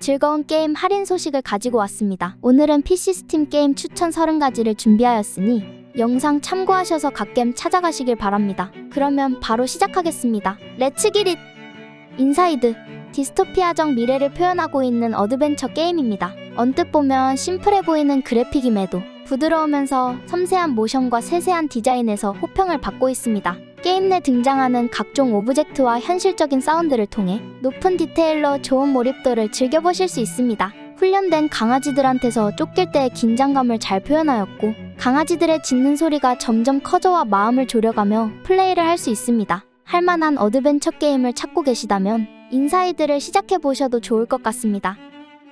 즐거운 게임 할인 소식을 가지고 왔습니다. 오늘은 PC 스팀 게임 추천 30가지를 준비하였으니 영상 참고하셔서 갓겜 찾아가시길 바랍니다. 그러면 바로 시작하겠습니다. 렛츠 기릿! 인사이드 디스토피아적 미래를 표현하고 있는 어드벤처 게임입니다. 언뜻 보면 심플해 보이는 그래픽임에도 부드러우면서 섬세한 모션과 세세한 디자인에서 호평을 받고 있습니다. 게임 내 등장하는 각종 오브젝트와 현실적인 사운드를 통해 높은 디테일로 좋은 몰입도를 즐겨보실 수 있습니다. 훈련된 강아지들한테서 쫓길 때의 긴장감을 잘 표현하였고 강아지들의 짖는 소리가 점점 커져와 마음을 졸여가며 플레이를 할 수 있습니다. 할만한 어드벤처 게임을 찾고 계시다면 인사이드를 시작해 보셔도 좋을 것 같습니다.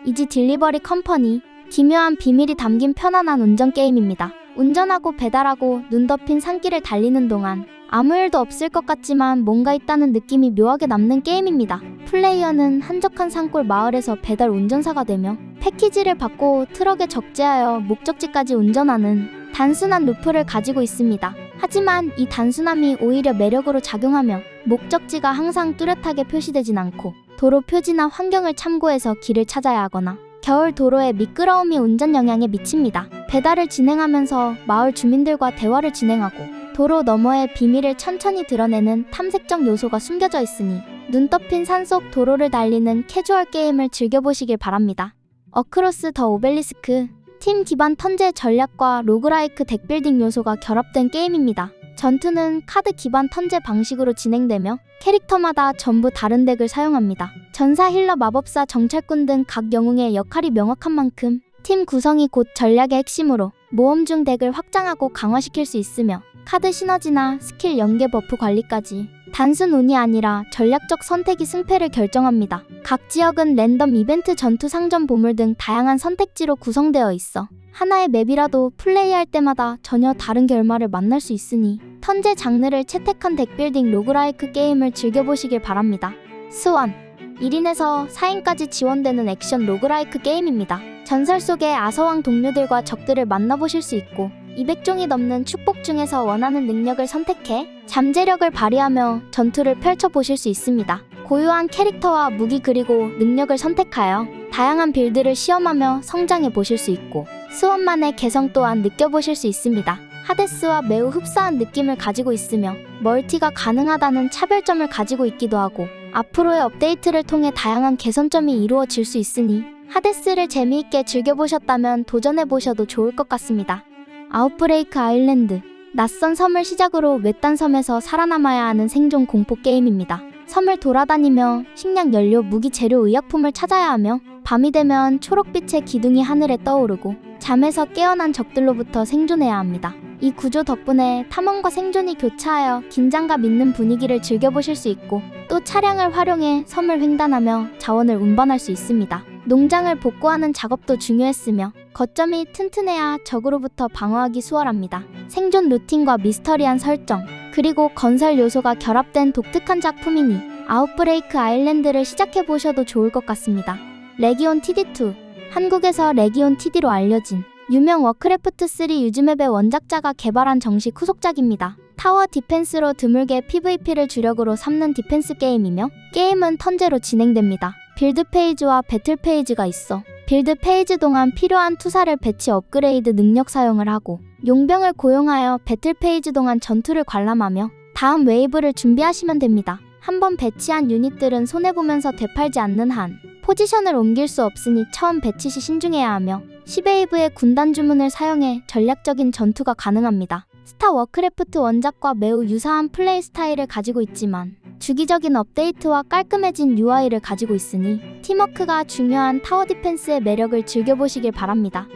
이지 딜리버리 컴퍼니 기묘한 비밀이 담긴 편안한 운전 게임입니다. 운전하고 배달하고 눈 덮인 산길을 달리는 동안 아무 일도 없을 것 같지만 뭔가 있다는 느낌이 묘하게 남는 게임입니다. 플레이어는 한적한 산골 마을에서 배달 운전사가 되며 패키지를 받고 트럭에 적재하여 목적지까지 운전하는 단순한 루프를 가지고 있습니다. 하지만 이 단순함이 오히려 매력으로 작용하며 목적지가 항상 뚜렷하게 표시되진 않고 도로 표지나 환경을 참고해서 길을 찾아야 하거나 겨울 도로의 미끄러움이 운전 영향에 미칩니다. 배달을 진행하면서 마을 주민들과 대화를 진행하고 도로 너머의 비밀을 천천히 드러내는 탐색적 요소가 숨겨져 있으니 눈 덮인 산속 도로를 달리는 캐주얼 게임을 즐겨보시길 바랍니다. 어크로스 더 오벨리스크 팀 기반 턴제 전략과 로그라이크 덱빌딩 요소가 결합된 게임입니다. 전투는 카드 기반 턴제 방식으로 진행되며 캐릭터마다 전부 다른 덱을 사용합니다. 전사 힐러 마법사 정찰꾼 등 각 영웅의 역할이 명확한 만큼 팀 구성이 곧 전략의 핵심으로 모험 중 덱을 확장하고 강화시킬 수 있으며 카드 시너지나 스킬 연계 버프 관리까지 단순 운이 아니라 전략적 선택이 승패를 결정합니다. 각 지역은 랜덤 이벤트 전투 상점 보물 등 다양한 선택지로 구성되어 있어 하나의 맵이라도 플레이할 때마다 전혀 다른 결말을 만날 수 있으니 턴제 장르를 채택한 덱빌딩 로그라이크 게임을 즐겨보시길 바랍니다. 스완 1인에서 4인까지 지원되는 액션 로그라이크 게임입니다. 전설 속의 아서왕 동료들과 적들을 만나보실 수 있고 200종이 넘는 축복 중에서 원하는 능력을 선택해 잠재력을 발휘하며 전투를 펼쳐보실 수 있습니다. 고유한 캐릭터와 무기 그리고 능력을 선택하여 다양한 빌드를 시험하며 성장해 보실 수 있고 수원만의 개성 또한 느껴보실 수 있습니다. 하데스와 매우 흡사한 느낌을 가지고 있으며 멀티가 가능하다는 차별점을 가지고 있기도 하고 앞으로의 업데이트를 통해 다양한 개선점이 이루어질 수 있으니 하데스를 재미있게 즐겨보셨다면 도전해보셔도 좋을 것 같습니다. 아웃브레이크 아일랜드 낯선 섬을 시작으로 외딴 섬에서 살아남아야 하는 생존 공포 게임입니다. 섬을 돌아다니며 식량, 연료, 무기, 재료, 의약품을 찾아야 하며 밤이 되면 초록빛의 기둥이 하늘에 떠오르고 잠에서 깨어난 적들로부터 생존해야 합니다. 이 구조 덕분에 탐험과 생존이 교차하여 긴장감 있는 분위기를 즐겨보실 수 있고 또 차량을 활용해 섬을 횡단하며 자원을 운반할 수 있습니다. 농장을 복구하는 작업도 중요했으며 거점이 튼튼해야 적으로부터 방어하기 수월합니다. 생존 루틴과 미스터리한 설정, 그리고 건설 요소가 결합된 독특한 작품이니 아웃브레이크 아일랜드를 시작해 보셔도 좋을 것 같습니다. 레기온 TD2 한국에서 레기온 TD로 알려진 유명 워크래프트 3 유즈맵의 원작자가 개발한 정식 후속작입니다. 타워 디펜스로 드물게 PVP를 주력으로 삼는 디펜스 게임이며 게임은 턴제로 진행됩니다. 빌드 페이지와 배틀 페이지가 있어 빌드 페이지 동안 필요한 투사를 배치 업그레이드 능력 사용을 하고 용병을 고용하여 배틀 페이지 동안 전투를 관람하며 다음 웨이브를 준비하시면 됩니다. 한번 배치한 유닛들은 손해보면서 되팔지 않는 한 포지션을 옮길 수 없으니 처음 배치 시 신중해야 하며 10웨이브의 군단 주문을 사용해 전략적인 전투가 가능합니다. 스타 워크래프트 원작과 매우 유사한 플레이 스타일을 가지고 있지만 주기적인 업데이트와 깔끔해진 UI를 가지고 있으니 팀워크가 중요한 타워 디펜스의 매력을 즐겨보시길 바랍니다.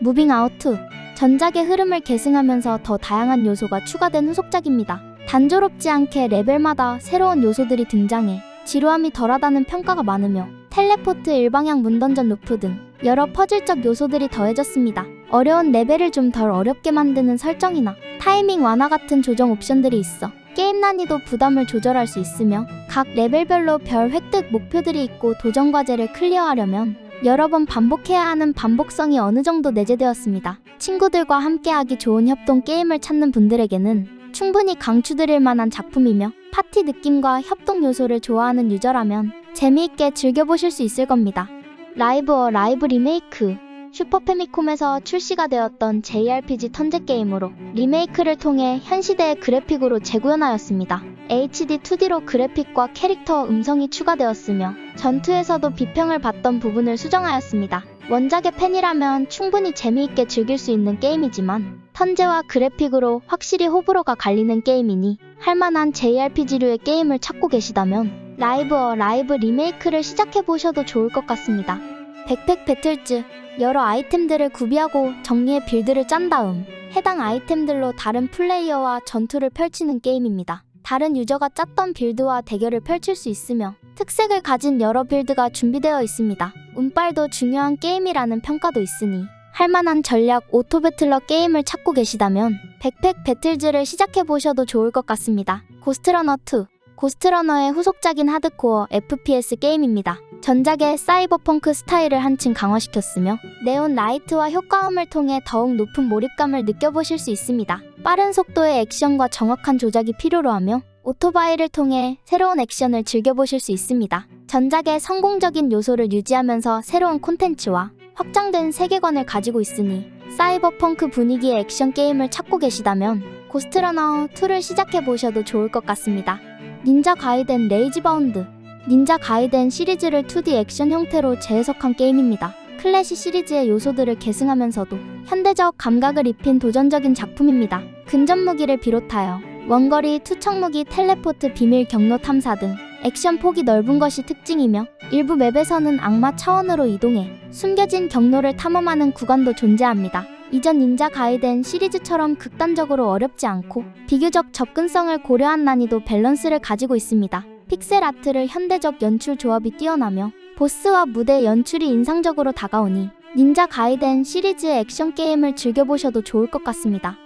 무빙 아웃 2 전작의 흐름을 계승하면서 더 다양한 요소가 추가된 후속작입니다. 단조롭지 않게 레벨마다 새로운 요소들이 등장해 지루함이 덜하다는 평가가 많으며 텔레포트 일방향 문던전 루프 등 여러 퍼즐적 요소들이 더해졌습니다. 어려운 레벨을 좀 덜 어렵게 만드는 설정이나 타이밍 완화 같은 조정 옵션들이 있어 게임 난이도 부담을 조절할 수 있으며 각 레벨별로 별 획득 목표들이 있고 도전 과제를 클리어하려면 여러 번 반복해야 하는 반복성이 어느 정도 내재되었습니다. 친구들과 함께하기 좋은 협동 게임을 찾는 분들에게는 충분히 강추드릴 만한 작품이며 파티 느낌과 협동 요소를 좋아하는 유저라면 재미있게 즐겨보실 수 있을 겁니다. 라이브 어 라이브 리메이크 슈퍼 패미콤에서 출시가 되었던 JRPG 턴제 게임으로 리메이크를 통해 현 시대의 그래픽으로 재구현하였습니다. HD 2D로 그래픽과 캐릭터 음성이 추가되었으며 전투에서도 비평을 받던 부분을 수정하였습니다. 원작의 팬이라면 충분히 재미있게 즐길 수 있는 게임이지만 턴제와 그래픽으로 확실히 호불호가 갈리는 게임이니 할만한 JRPG류의 게임을 찾고 계시다면 라이브 어 라이브 리메이크를 시작해보셔도 좋을 것 같습니다. 백팩 배틀즈 여러 아이템들을 구비하고 정리해 빌드를 짠 다음 해당 아이템들로 다른 플레이어와 전투를 펼치는 게임입니다. 다른 유저가 짰던 빌드와 대결을 펼칠 수 있으며 특색을 가진 여러 빌드가 준비되어 있습니다. 운빨도 중요한 게임이라는 평가도 있으니 할만한 전략 오토 배틀러 게임을 찾고 계시다면 백팩 배틀즈를 시작해 보셔도 좋을 것 같습니다. 고스트러너 2 고스트러너의 후속작인 하드코어 FPS 게임입니다. 전작의 사이버펑크 스타일을 한층 강화시켰으며 네온 라이트와 효과음을 통해 더욱 높은 몰입감을 느껴보실 수 있습니다. 빠른 속도의 액션과 정확한 조작이 필요로 하며 오토바이를 통해 새로운 액션을 즐겨보실 수 있습니다. 전작의 성공적인 요소를 유지하면서 새로운 콘텐츠와 확장된 세계관을 가지고 있으니 사이버펑크 분위기의 액션 게임을 찾고 계시다면 고스트러너 2를 시작해 보셔도 좋을 것 같습니다. 닌자 가이덴 레이지 바운드 닌자 가이덴 시리즈를 2D 액션 형태로 재해석한 게임입니다. 클래시 시리즈의 요소들을 계승하면서도 현대적 감각을 입힌 도전적인 작품입니다. 근접 무기를 비롯하여 원거리 투척 무기, 텔레포트, 비밀 경로 탐사 등 액션 폭이 넓은 것이 특징이며 일부 맵에서는 악마 차원으로 이동해 숨겨진 경로를 탐험하는 구간도 존재합니다. 이전 닌자 가이덴 시리즈처럼 극단적으로 어렵지 않고 비교적 접근성을 고려한 난이도 밸런스를 가지고 있습니다. 픽셀 아트를 현대적 연출 조합이 뛰어나며 보스와 무대 연출이 인상적으로 다가오니 닌자 가이덴 시리즈의 액션 게임을 즐겨보셔도 좋을 것 같습니다.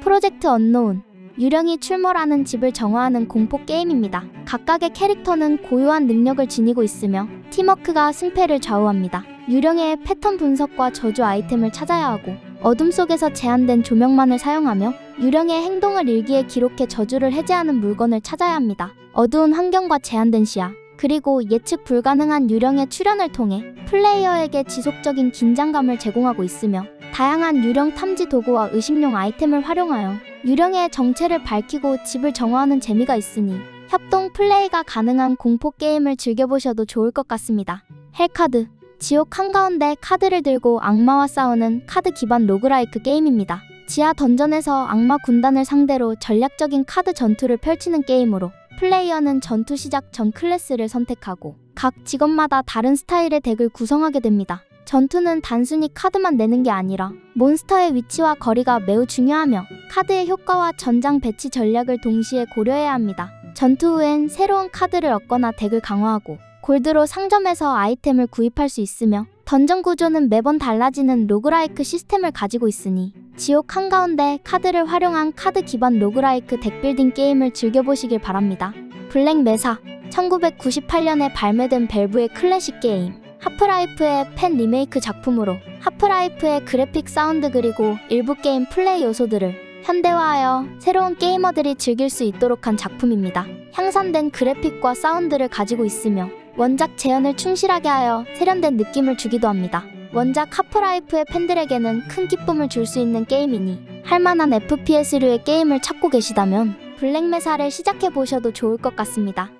프로젝트 언노운 유령이 출몰하는 집을 정화하는 공포 게임입니다. 각각의 캐릭터는 고유한 능력을 지니고 있으며 팀워크가 승패를 좌우합니다. 유령의 패턴 분석과 저주 아이템을 찾아야 하고 어둠 속에서 제한된 조명만을 사용하며 유령의 행동을 일기에 기록해 저주를 해제하는 물건을 찾아야 합니다. 어두운 환경과 제한된 시야, 그리고 예측 불가능한 유령의 출현을 통해 플레이어에게 지속적인 긴장감을 제공하고 있으며 다양한 유령 탐지 도구와 의심용 아이템을 활용하여 유령의 정체를 밝히고 집을 정화하는 재미가 있으니 협동 플레이가 가능한 공포 게임을 즐겨보셔도 좋을 것 같습니다. 헬카드 지옥 한가운데 카드를 들고 악마와 싸우는 카드 기반 로그라이크 게임입니다. 지하 던전에서 악마 군단을 상대로 전략적인 카드 전투를 펼치는 게임으로 플레이어는 전투 시작 전 클래스를 선택하고 각 직업마다 다른 스타일의 덱을 구성하게 됩니다. 전투는 단순히 카드만 내는 게 아니라 몬스터의 위치와 거리가 매우 중요하며 카드의 효과와 전장 배치 전략을 동시에 고려해야 합니다. 전투 후엔 새로운 카드를 얻거나 덱을 강화하고 골드로 상점에서 아이템을 구입할 수 있으며 던전 구조는 매번 달라지는 로그라이크 시스템을 가지고 있으니 지옥 한가운데 카드를 활용한 카드 기반 로그라이크 덱빌딩 게임을 즐겨보시길 바랍니다. 블랙 메사 1998년에 발매된 벨브의 클래식 게임 하프라이프의 팬 리메이크 작품으로 하프라이프의 그래픽 사운드 그리고 일부 게임 플레이 요소들을 현대화하여 새로운 게이머들이 즐길 수 있도록 한 작품입니다. 향상된 그래픽과 사운드를 가지고 있으며 원작 재현을 충실하게 하여 세련된 느낌을 주기도 합니다. 원작 하프라이프의 팬들에게는 큰 기쁨을 줄 수 있는 게임이니 할만한 FPS류의 게임을 찾고 계시다면 블랙메사를 시작해 보셔도 좋을 것 같습니다.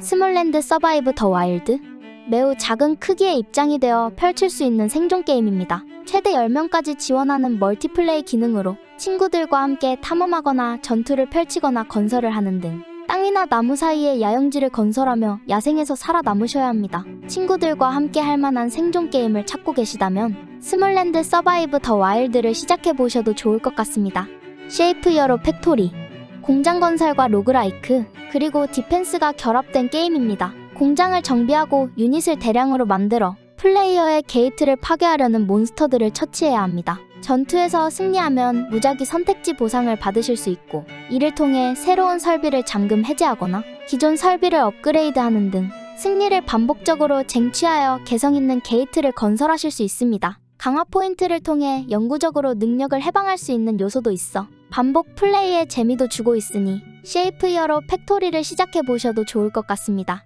스몰랜드 서바이브 더 와일드 매우 작은 크기의 입장이 되어 펼칠 수 있는 생존 게임입니다. 최대 10명까지 지원하는 멀티플레이 기능으로 친구들과 함께 탐험하거나 전투를 펼치거나 건설을 하는 등 땅이나 나무 사이에 야영지를 건설하며 야생에서 살아남으셔야 합니다. 친구들과 함께 할 만한 생존 게임을 찾고 계시다면 스몰랜드 서바이브 더 와일드를 시작해 보셔도 좋을 것 같습니다. 쉐이프 여로 팩토리 공장 건설과 로그라이크 그리고 디펜스가 결합된 게임입니다. 공장을 정비하고 유닛을 대량으로 만들어 플레이어의 게이트를 파괴하려는 몬스터들을 처치해야 합니다. 전투에서 승리하면 무작위 선택지 보상을 받으실 수 있고 이를 통해 새로운 설비를 잠금 해제하거나 기존 설비를 업그레이드하는 등 승리를 반복적으로 쟁취하여 개성 있는 게이트를 건설하실 수 있습니다. 강화 포인트를 통해 영구적으로 능력을 해방할 수 있는 요소도 있어 반복 플레이의 재미도 주고 있으니 쉐이프 이어로 팩토리를 시작해 보셔도 좋을 것 같습니다.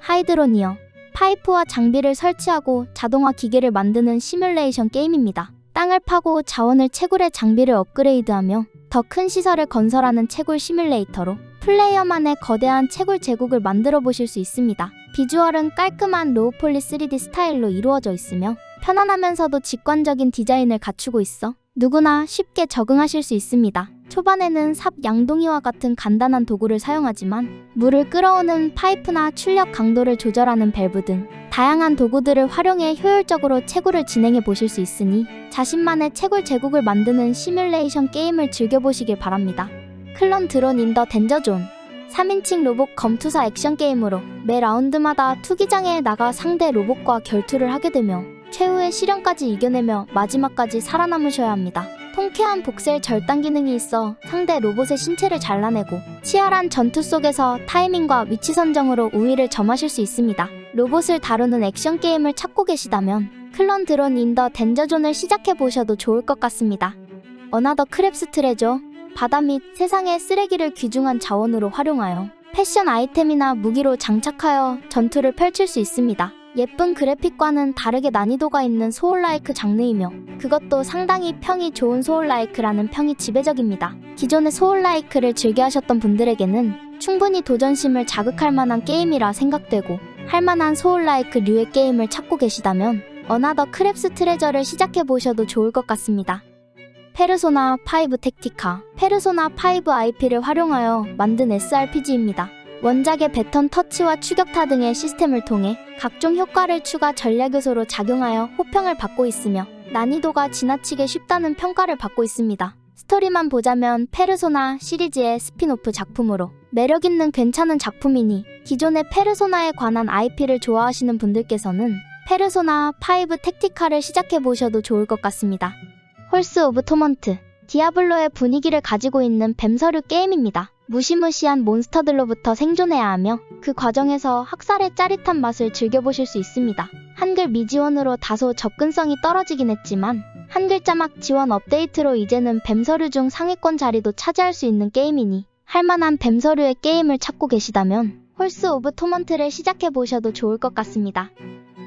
하이드로니어 파이프와 장비를 설치하고 자동화 기계를 만드는 시뮬레이션 게임입니다. 땅을 파고 자원을 채굴해 장비를 업그레이드하며 더 큰 시설을 건설하는 채굴 시뮬레이터로 플레이어만의 거대한 채굴 제국을 만들어 보실 수 있습니다. 비주얼은 깔끔한 로우폴리 3D 스타일로 이루어져 있으며 편안하면서도 직관적인 디자인을 갖추고 있어 누구나 쉽게 적응하실 수 있습니다. 초반에는 삽 양동이와 같은 간단한 도구를 사용하지만 물을 끌어오는 파이프나 출력 강도를 조절하는 밸브 등 다양한 도구들을 활용해 효율적으로 채굴을 진행해 보실 수 있으니 자신만의 채굴 제국을 만드는 시뮬레이션 게임을 즐겨보시길 바랍니다. 클론 드론 인 더 덴저존 3인칭 로봇 검투사 액션 게임으로 매 라운드마다 투기장에 나가 상대 로봇과 결투를 하게 되며 최후의 시련까지 이겨내며 마지막까지 살아남으셔야 합니다. 통쾌한 복셀 절단 기능이 있어 상대 로봇의 신체를 잘라내고 치열한 전투 속에서 타이밍과 위치 선정으로 우위를 점하실 수 있습니다. 로봇을 다루는 액션 게임을 찾고 계시다면 클론 드론 인더 덴저존을 시작해 보셔도 좋을 것 같습니다. 어나더 크랩스 트레저 바다 및 세상의 쓰레기를 귀중한 자원으로 활용하여 패션 아이템이나 무기로 장착하여 전투를 펼칠 수 있습니다. 예쁜 그래픽과는 다르게 난이도가 있는 소울라이크 장르이며 그것도 상당히 평이 좋은 소울라이크라는 평이 지배적입니다. 기존의 소울라이크를 즐겨 하셨던 분들에게는 충분히 도전심을 자극할 만한 게임이라 생각되고 할 만한 소울라이크 류의 게임을 찾고 계시다면 어나더 크랩스 트레저를 시작해 보셔도 좋을 것 같습니다. 페르소나 5 택티카 페르소나 5 IP를 활용하여 만든 SRPG입니다. 원작의 배턴 터치와 추격타 등의 시스템을 통해 각종 효과를 추가 전략 요소로 작용하여 호평을 받고 있으며 난이도가 지나치게 쉽다는 평가를 받고 있습니다. 스토리만 보자면 페르소나 시리즈의 스피노프 작품으로 매력있는 괜찮은 작품이니 기존의 페르소나에 관한 IP를 좋아하시는 분들께서는 페르소나 5 택티카를 시작해보셔도 좋을 것 같습니다. 홀스 오브 토먼트 디아블로의 분위기를 가지고 있는 뱀서류 게임입니다. 무시무시한 몬스터들로부터 생존해야 하며 그 과정에서 학살의 짜릿한 맛을 즐겨보실 수 있습니다. 한글 미지원으로 다소 접근성이 떨어지긴 했지만 한글 자막 지원 업데이트로 이제는 뱀서류 중 상위권 자리도 차지할 수 있는 게임이니 할만한 뱀서류의 게임을 찾고 계시다면 홀스 오브 토먼트를 시작해보셔도 좋을 것 같습니다.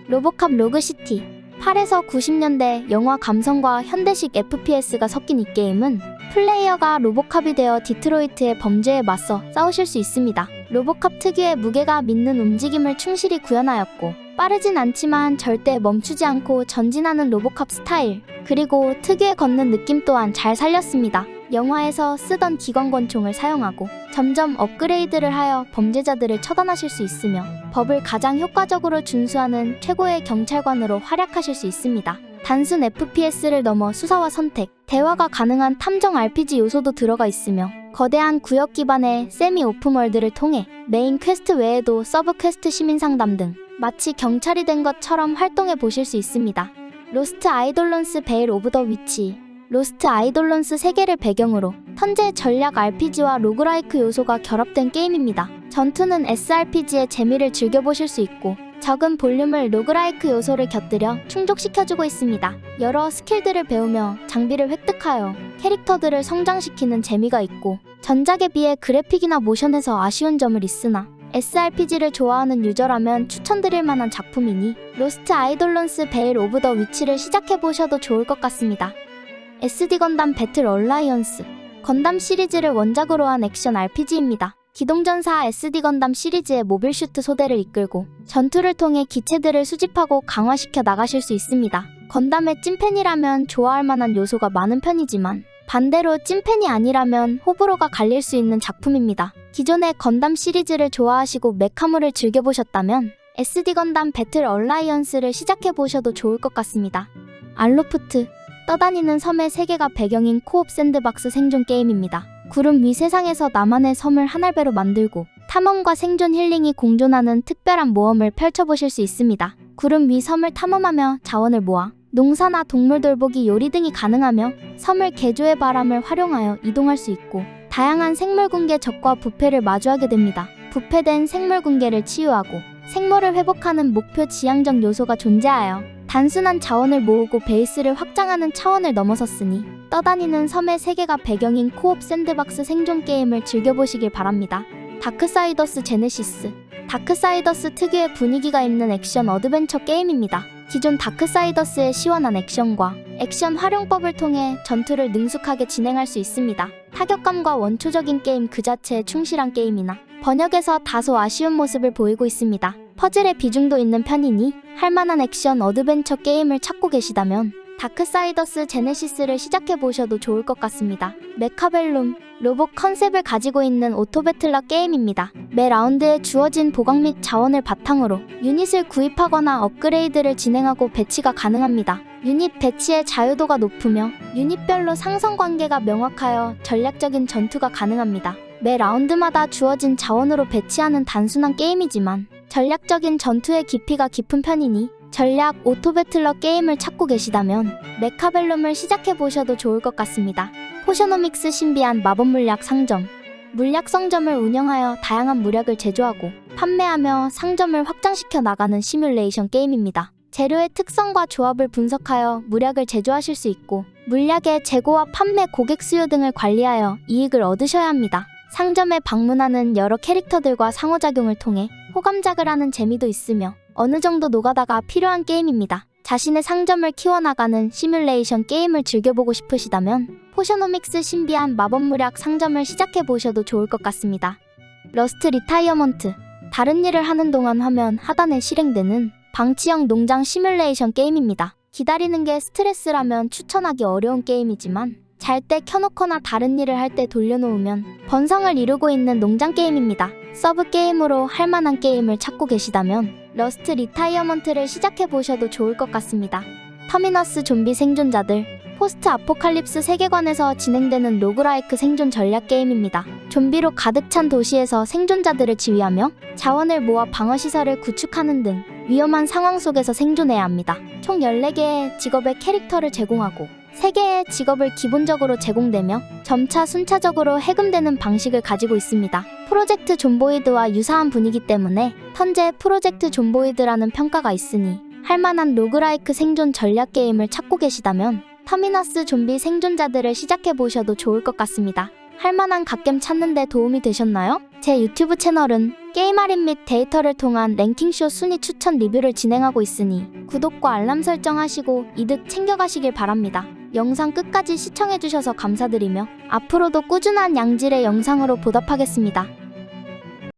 로보캅 로그시티 8에서 90년대 영화 감성과 현대식 FPS가 섞인 이 게임은 플레이어가 로보캅이 되어 디트로이트의 범죄에 맞서 싸우실 수 있습니다. 로보캅 특유의 무게가 믿는 움직임을 충실히 구현하였고 빠르진 않지만 절대 멈추지 않고 전진하는 로보캅 스타일 그리고 특유의 걷는 느낌 또한 잘 살렸습니다. 영화에서 쓰던 기관권총을 사용하고 점점 업그레이드를 하여 범죄자들을 처단하실 수 있으며 법을 가장 효과적으로 준수하는 최고의 경찰관으로 활약하실 수 있습니다. 단순 FPS를 넘어 수사와 선택, 대화가 가능한 탐정 RPG 요소도 들어가 있으며 거대한 구역 기반의 세미 오픈월드를 통해 메인 퀘스트 외에도 서브 퀘스트 시민 상담 등 마치 경찰이 된 것처럼 활동해 보실 수 있습니다. 로스트 아이돌런스 베일 오브 더 위치 로스트 아이돌런스 세계를 배경으로 턴제 전략 RPG와 로그라이크 요소가 결합된 게임입니다. 전투는 SRPG의 재미를 즐겨보실 수 있고 적은 볼륨을 로그라이크 요소를 곁들여 충족시켜주고 있습니다. 여러 스킬들을 배우며 장비를 획득하여 캐릭터들을 성장시키는 재미가 있고 전작에 비해 그래픽이나 모션에서 아쉬운 점을 있으나 SRPG를 좋아하는 유저라면 추천드릴 만한 작품이니 로스트 아이돌런스 베일 오브 더 위치를 시작해보셔도 좋을 것 같습니다. SD 건담 배틀 얼라이언스 건담 시리즈를 원작으로 한 액션 RPG입니다. 기동전사 SD 건담 시리즈의 모빌 슈트 소대를 이끌고 전투를 통해 기체들을 수집하고 강화시켜 나가실 수 있습니다. 건담의 찐팬이라면 좋아할 만한 요소가 많은 편이지만 반대로 찐팬이 아니라면 호불호가 갈릴 수 있는 작품입니다. 기존의 건담 시리즈를 좋아하시고 메카물을 즐겨보셨다면 SD 건담 배틀 얼라이언스를 시작해보셔도 좋을 것 같습니다. 알로프트 떠다니는 섬의 세계가 배경인 코옵 샌드박스 생존 게임입니다. 구름 위 세상에서 나만의 섬을 한 알배로 만들고 탐험과 생존 힐링이 공존하는 특별한 모험을 펼쳐보실 수 있습니다. 구름 위 섬을 탐험하며 자원을 모아 농사나 동물 돌보기 요리 등이 가능하며 섬을 개조의 바람을 활용하여 이동할 수 있고 다양한 생물 군계 적과 부패를 마주하게 됩니다. 부패된 생물 군계를 치유하고 생물을 회복하는 목표 지향적 요소가 존재하여 단순한 자원을 모으고 베이스를 확장하는 차원을 넘어섰으니 떠다니는 섬의 세계가 배경인 코옵 샌드박스 생존 게임을 즐겨보시길 바랍니다. 다크사이더스 제네시스 다크사이더스 특유의 분위기가 있는 액션 어드벤처 게임입니다. 기존 다크사이더스의 시원한 액션과 액션 활용법을 통해 전투를 능숙하게 진행할 수 있습니다. 타격감과 원초적인 게임 그 자체에 충실한 게임이나 번역에서 다소 아쉬운 모습을 보이고 있습니다. 퍼즐의 비중도 있는 편이니 할만한 액션 어드벤처 게임을 찾고 계시다면 다크사이더스 제네시스를 시작해 보셔도 좋을 것 같습니다. 메카벨룸 로봇 컨셉을 가지고 있는 오토배틀러 게임입니다. 매 라운드에 주어진 보강 및 자원을 바탕으로 유닛을 구입하거나 업그레이드를 진행하고 배치가 가능합니다. 유닛 배치의 자유도가 높으며 유닛별로 상성 관계가 명확하여 전략적인 전투가 가능합니다. 매 라운드마다 주어진 자원으로 배치하는 단순한 게임이지만 전략적인 전투의 깊이가 깊은 편이니 전략 오토배틀러 게임을 찾고 계시다면 메카벨룸을 시작해 보셔도 좋을 것 같습니다. 포셔노믹스 신비한 마법 물약 상점 물약 상점을 운영하여 다양한 물약을 제조하고 판매하며 상점을 확장시켜 나가는 시뮬레이션 게임입니다. 재료의 특성과 조합을 분석하여 물약을 제조하실 수 있고 물약의 재고와 판매 고객 수요 등을 관리하여 이익을 얻으셔야 합니다. 상점에 방문하는 여러 캐릭터들과 상호작용을 통해 호감작을 하는 재미도 있으며 어느 정도 노가다가 필요한 게임입니다. 자신의 상점을 키워나가는 시뮬레이션 게임을 즐겨보고 싶으시다면 포셔노믹스 신비한 마법무약 상점을 시작해보셔도 좋을 것 같습니다. 러스트 리타이어먼트 다른 일을 하는 동안 화면 하단에 실행되는 방치형 농장 시뮬레이션 게임입니다. 기다리는 게 스트레스라면 추천하기 어려운 게임이지만 잘 때 켜놓거나 다른 일을 할 때 돌려놓으면 번성을 이루고 있는 농장 게임입니다. 서브 게임으로 할 만한 게임을 찾고 계시다면 러스트 리타이어먼트를 시작해 보셔도 좋을 것 같습니다. 터미너스 좀비 생존자들 포스트 아포칼립스 세계관에서 진행되는 로그라이크 생존 전략 게임입니다. 좀비로 가득 찬 도시에서 생존자들을 지휘하며 자원을 모아 방어 시설을 구축하는 등 위험한 상황 속에서 생존해야 합니다. 총 14개의 직업의 캐릭터를 제공하고 3개의 직업을 기본적으로 제공되며 점차 순차적으로 해금되는 방식을 가지고 있습니다. 프로젝트 존보이드와 유사한 분위기 때문에 턴제 프로젝트 존보이드라는 평가가 있으니 할만한 로그라이크 생존 전략 게임을 찾고 계시다면 터미너스 좀비 생존자들을 시작해 보셔도 좋을 것 같습니다. 할만한 갓겜 찾는데 도움이 되셨나요? 제 유튜브 채널은 게임 할인 및 데이터를 통한 랭킹쇼 순위 추천 리뷰를 진행하고 있으니 구독과 알람 설정하시고 이득 챙겨가시길 바랍니다. 영상 끝까지 시청해주셔서 감사드리며 앞으로도 꾸준한 양질의 영상으로 보답하겠습니다.